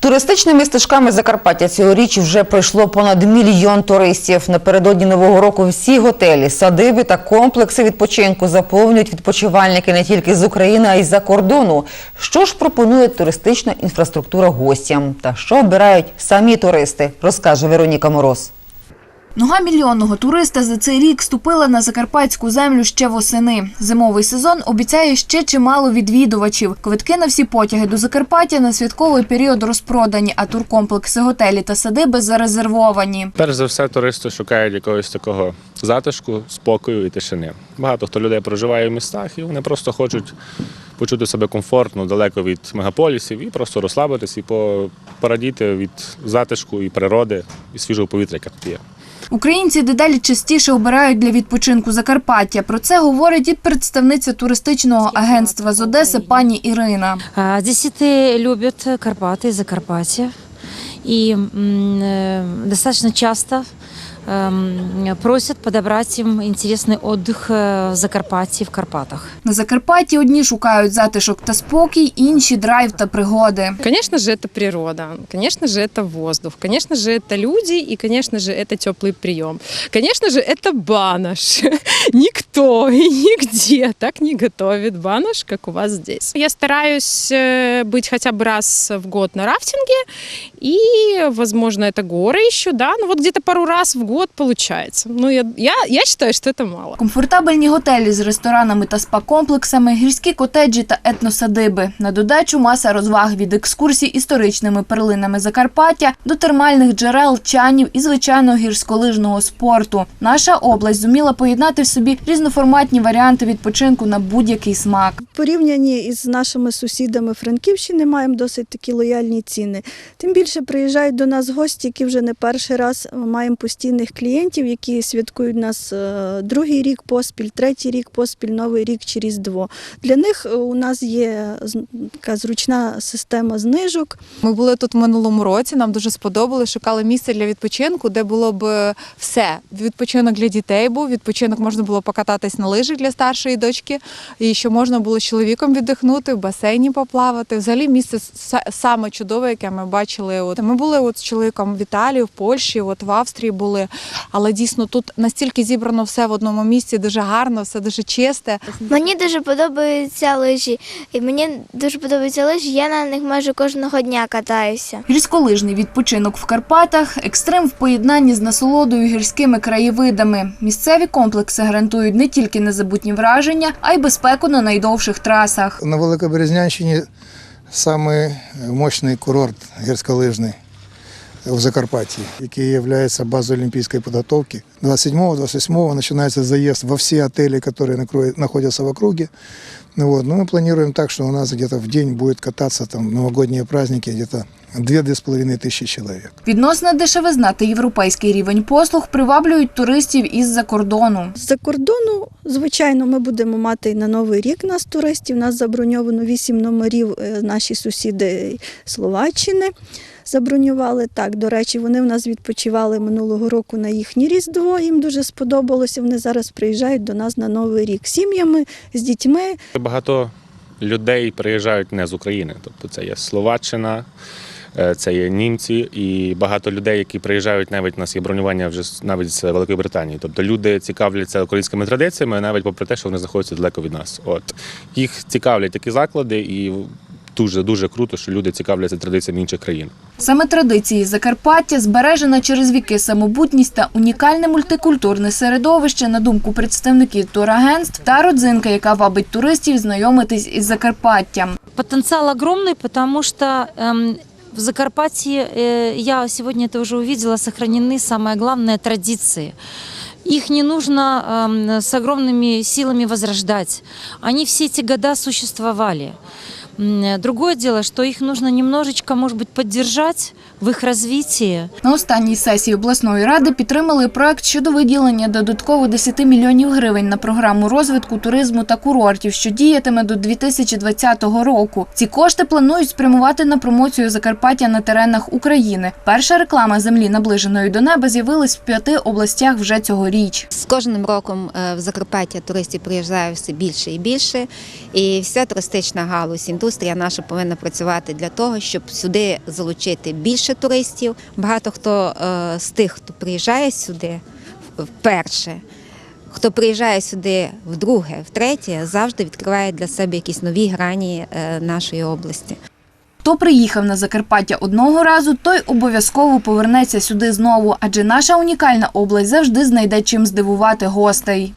Туристичними стежками Закарпаття цьогоріч вже пройшло понад мільйон туристів. Напередодні нового року всі готелі, садиби та комплекси відпочинку заповнюють відпочивальники не тільки з України, а й з-за кордону. Що ж пропонує туристична інфраструктура гостям? Та що обирають самі туристи, розкаже Вероніка Мороз. Нога мільйонного туриста за цей рік ступила на закарпатську землю ще восени. Зимовий сезон обіцяє ще чимало відвідувачів. Квитки на всі потяги до Закарпаття на святковий період розпродані, а туркомплекси, готелі та садиби зарезервовані. Перш за все, туристи шукають якогось такого затишку, спокою і тишини. Багато хто людей проживає в містах, і вони просто хочуть почути себе комфортно, далеко від мегаполісів, і просто розслабитись і по- порадіти від затишку і природи, і свіжого повітря, яке тут є. Українці дедалі частіше обирають для відпочинку Закарпаття. Про це говорить і представниця туристичного агентства з Одеси пані Ірина. А, Одесситы любят Карпаты, Закарпатье. И м, э, достаточно часто эм, просят подобрать им интересный отдых э, в Закарпатье, в Карпатах. На Закарпатті одні шукають затишок та спокій, інші драйв та пригоди. Конечно же, это природа, конечно же, это воздух, конечно же, это люди и, конечно же, это теплый прием. Конечно же, это банош. Никто и нигде так не готовит банош, как у вас здесь. Я стараюсь э, быть хотя бы раз в год на рафтинге, и, возможно, это горы еще, да, ну вот где-то пару раз в год получается. Ну, я, я, я считаю, что это мало. Комфортабельні готелі з ресторанами та спа-комплексами, гірські котеджі та етносадиби. На додачу маса розваг від екскурсій історичними перлинами Закарпаття до термальних джерел, чанів і звичайного гірськолижного спорту. Наша область зуміла поєднати в собі різноформатні варіанти відпочинку на будь-який смак. В порівнянні із нашими сусідами Франківщини маємо досить такі лояльні ціни. Тим більше приїжджають до нас гості, які вже не перший раз маємо постійних клієнтів, які святкують нас е, другий рік поспіль, третій рік поспіль, новий рік чи Різдво. Для них е, у нас є така зручна система знижок. Ми були тут в минулому році. Нам дуже сподобалось. Шукали місце для відпочинку, де було б все. Відпочинок для дітей був. Відпочинок можна було покататись на лижах для старшої дочки, і що можна було з чоловіком віддихнути, в басейні поплавати. Взагалі місце саме чудове, яке ми бачили. От ми були от з чоловіком в Італії, в Польщі, от в Австрії були. Але дійсно тут настільки зібрано все в одному місці, дуже гарно, все дуже чисте. Мені дуже подобаються лижі. І мені дуже подобаються лижі. Я на них майже кожного дня катаюся. Гірськолижний відпочинок в Карпатах, екстрим в поєднанні з насолодою гірськими краєвидами. Місцеві комплекси гарантують не тільки незабутні враження, а й безпеку на найдовших трасах. На Великоберезнянщині самий мощний курорт гірськолижний в Закарпатті, який є базою олімпійської підготовки. 27-28 починається заїзд во всі отелі, які знаходяться в округе. Ну, вот. ну, мы планируем так, что у нас где-то в день будет кататься там новогодние праздники где-то 2-2,5 тысячи человек. Відносна дешевизна та європейський рівень послуг приваблюють туристів із-за кордону. З-за кордону, звичайно, ми будемо мати і на Новий рік нас туристів. Нас заброньовано 8 номерів е, наші сусіди Словаччини. Забронювали так. До речі, вони в нас відпочивали минулого року на їхнє Різдво. Їм дуже сподобалося. Вони зараз приїжджають до нас на Новий рік з сім'ями, з дітьми. Багато людей приїжджають не з України. Тобто це є Словаччина, це є німці, і багато людей, які приїжджають, навіть у нас є бронювання вже навіть з Великої Британії. Тобто люди цікавляться українськими традиціями, навіть попри те, що вони знаходяться далеко від нас. От їх цікавлять такі заклади, і дуже дуже круто, що люди цікавляться традиціями інших країн. Саме традиції Закарпаття збережена через віки самобутність та унікальне мультикультурне середовище, на думку представників турагентств, та родзинка, яка вабить туристів знайомитись із Закарпаттям. Потенциал огромный, потому что эм, в Закарпатье, э, я сегодня это уже увидела, сохранены, самое главное, традиции. Их не нужно эм, с огромными силами возрождать. Они все эти года существовали. Другое дело, что их нужно немножечко, может быть, поддержать в их развитии. На останній сесії обласної ради підтримали проект щодо виділення додатково 10 мільйонів гривень на програму розвитку туризму та курортів, що діятиме до 2020 року. Ці кошти планують спрямувати на промоцію Закарпаття на теренах України. Перша реклама землі наближеної до неба з'явилась в п'яти областях вже цьогоріч. З кожним роком е, в Закарпаття туристів приїжджає все більше і більше, і вся туристична галузь, індустрія наша повинна працювати для того, щоб сюди залучити більше туристів. Багато хто е, з тих, хто приїжджає сюди вперше. Хто приїжджає сюди вдруге, втретє, завжди відкриває для себе якісь нові грані е, нашої області. Хто приїхав на Закарпаття одного разу, той обов'язково повернеться сюди знову, адже наша унікальна область завжди знайде чим здивувати гостей.